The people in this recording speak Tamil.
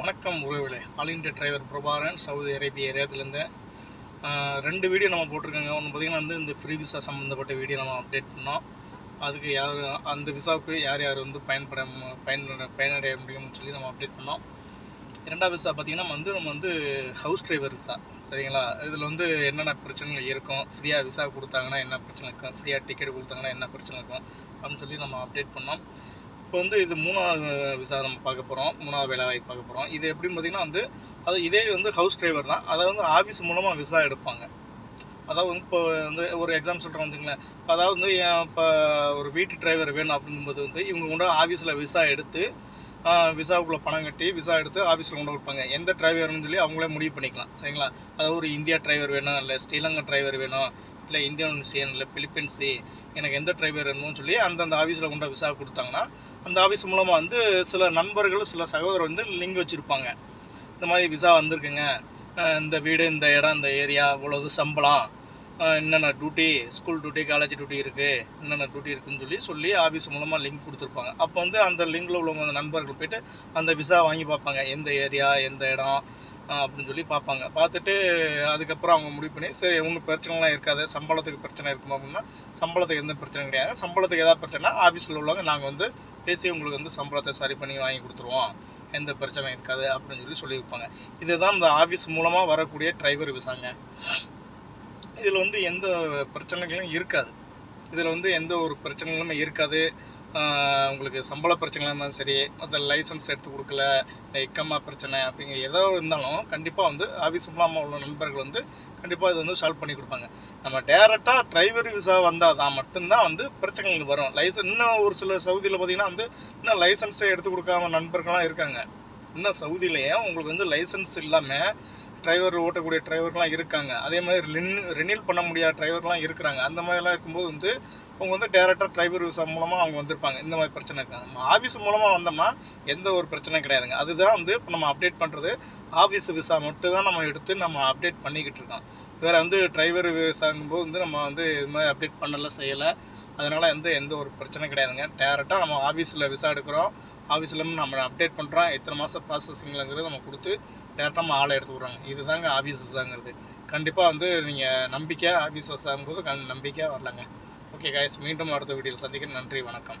வணக்கம் உறவுகளே. All India driver Prabaran Saudi Arabia ஏரியாத்துலேருந்து ரெண்டு வீடியோ நம்ம போட்டிருக்காங்க. ஒன்று பார்த்திங்கன்னா வந்து இந்த ஃப்ரீ விசா சம்மந்தப்பட்ட வீடியோ நம்ம அப்டேட் பண்ணோம். அதுக்கு யார் அந்த விசாவுக்கு யார் யார் வந்து பயன்பட பயன் பயனடைய முடியும்னு சொல்லி நம்ம அப்டேட் பண்ணோம். இரண்டாவது விசா பார்த்திங்கன்னா வந்து நம்ம வந்து ஹவுஸ் டிரைவர் விசா சரிங்களா? இதில் வந்து என்னென்ன பிரச்சனைகள் இருக்கும்? ஃப்ரீயாக விசா கொடுத்தாங்கன்னா என்ன பிரச்சனை இருக்கும்? ஃப்ரீயாக டிக்கெட் கொடுத்தாங்கன்னா என்ன பிரச்சனை இருக்கும்? அப்படின்னு சொல்லி நம்ம அப்டேட் பண்ணோம். இப்போ வந்து இது மூணாவது விசா நம்ம பார்க்க போகிறோம் மூணாவது வேலை வாய்ப்பு பார்க்க போகிறோம் இது எப்படின்னு பார்த்தீங்கன்னா வந்து அது இதே வந்து ஹவுஸ் டிரைவர் தான். அதை வந்து ஆஃபீஸ் மூலமாக விசா எடுப்பாங்க. அதாவது வந்து இப்போ வந்து ஒரு எக்ஸாம் சொல்கிறோம் வந்துங்களேன் அதாவது வந்து இப்போ ஒரு வீட்டு டிரைவர் வேணும் அப்படிங்கும்போது வந்து இவங்க கொண்டு ஆஃபீஸில் விசா எடுத்து விசாவுக்குள்ளே பணம் கட்டி விசா எடுத்து ஆஃபீஸில் கொண்டு கொடுப்பாங்க. எந்த டிரைவர்னு சொல்லி அவங்களே முடிவு பண்ணிக்கலாம். சரிங்களா? அதாவது ஒரு இந்தியா டிரைவர் வேணும் இல்லை ஸ்ரீலங்கா டிரைவர் வேணும் இல்லை இந்தியன் இல்லை பிலிப்பைன்ஸு எனக்கு எந்த டிரைவர் வேணும்னு சொல்லி அந்தந்த ஆஃபீஸில் கொண்டு விசா கொடுத்தாங்கன்னா அந்த ஆஃபீஸ் மூலமாக வந்து சில நண்பர்கள் சில சகோதரர் வந்து லிங்க் வச்சுருப்பாங்க. இந்த மாதிரி விசா வந்திருக்குங்க. இந்த வீடு இந்த இடம் இந்த ஏரியா இவ்வளோது சம்பளம் என்னென்ன duty school duty college duty இருக்குது என்னென்ன டியூட்டி இருக்குதுன்னு சொல்லி சொல்லி ஆஃபீஸ் மூலமாக லிங்க் கொடுத்துருப்பாங்க. அப்போ வந்து அந்த லிங்கில் உள்ளவங்க நண்பர்கள் போய்ட்டு அந்த விசா வாங்கி பார்ப்பாங்க. எந்த ஏரியா எந்த இடம் அப்படின்னு சொல்லி பார்ப்பாங்க. பார்த்துட்டு அதுக்கப்புறம் அவங்க முடிவு பண்ணி சரி ஒன்றும் பிரச்சனைலாம் இருக்காது. சம்பளத்துக்கு பிரச்சனை இருக்குமா அப்படின்னா சம்பளத்துக்கு எந்த பிரச்சனை கிடையாது. சம்பளத்துக்கு எதாவது பிரச்சனை ஆஃபீஸில் உள்ளவங்க நாங்கள் வந்து பேசி உங்களுக்கு வந்து சம்பளத்தை சரி பண்ணி வாங்கி கொடுத்துருவோம். எந்த பிரச்சனையும் இருக்காது அப்படின்னு சொல்லி சொல்லியிருப்பாங்க இதுதான் இந்த ஆஃபீஸ் மூலமாக வரக்கூடிய டிரைவர் விசாங்க. இதில் வந்து எந்த பிரச்சனைகளும் இருக்காது. இதில் வந்து எந்த ஒரு பிரச்சனைகளுமே இருக்காது. உங்களுக்கு சம்பள பிரச்சனையாக இருந்தாலும் சரி மற்ற லைசன்ஸ் எடுத்து கொடுக்கல இக்கம்மா பிரச்சனை அப்படிங்கிற ஏதோ இருந்தாலும் கண்டிப்பாக வந்து ஆஃபீஸ் மூலமாக உள்ள நண்பர்கள் வந்து கண்டிப்பாக இது வந்து சால்வ் பண்ணி கொடுப்பாங்க. நம்ம டேரெக்டாக டிரைவர் விசா வந்தால் தான் மட்டும்தான் வந்து பிரச்சனைகள் வரும். லைசன்ஸ் இன்னும் ஒரு சில சவுதியில் பார்த்தீங்கன்னா வந்து இன்னும் லைசன்ஸை எடுத்து கொடுக்காம நண்பர்கள்லாம் இருக்காங்க. இன்னும் சவுதியிலேயே உங்களுக்கு வந்து லைசன்ஸ் இல்லாமல் டிரைவர் ஓட்டக்கூடிய டிரைவர்லாம் இருக்காங்க. அதே மாதிரி ரின் ரினியூல் பண்ண முடியாத டிரைவர்லாம் இருக்கிறாங்க. அந்த மாதிரிலாம் இருக்கும்போது வந்து அவங்க வந்து டேரெக்டாக டிரைவர் விசா மூலமாக அவங்க வந்திருப்பாங்க. இந்த மாதிரி பிரச்சனை இருக்காங்க நம்ம ஆஃபீஸ் மூலமாக வந்தோம்னா எந்த ஒரு பிரச்சனையும் கிடையாதுங்க. அதுதான் வந்து இப்போ நம்ம அப்டேட் பண்ணுறது ஆஃபீஸ் விசா மட்டும் தான் நம்ம எடுத்து நம்ம அப்டேட் பண்ணிக்கிட்டு இருக்கோம். வேறு வந்து டிரைவர் விசாங்கும்போது வந்து நம்ம வந்து இது மாதிரி அப்டேட் பண்ணலை செய்யலை. அதனால் எந்த எந்த ஒரு பிரச்சனையும் கிடையாதுங்க. டேரெக்டாக நம்ம ஆஃபீஸில் விசா எடுக்கிறோம். ஆஃபீஸில் நம்ம அப்டேட் பண்ணுறோம் எத்தனை மாதம் ப்ராசஸிங்லங்கிறது நம்ம கொடுத்து டேரெக்டாக நம்ம ஆளை எடுத்து விட்றாங்க. இதுதாங்க ஆஃபீஸ் விசாங்கிறது. கண்டிப்பாக வந்து நீங்கள் நம்பிக்கை ஆஃபீஸ் விசாங்கும்போது கண் நம்பிக்கையாக வரலாங்க. ஓகே காய்ஸ் மீண்டும் அடுத்த வீடியோவில் சந்திக்கிறேன். நன்றி வணக்கம்.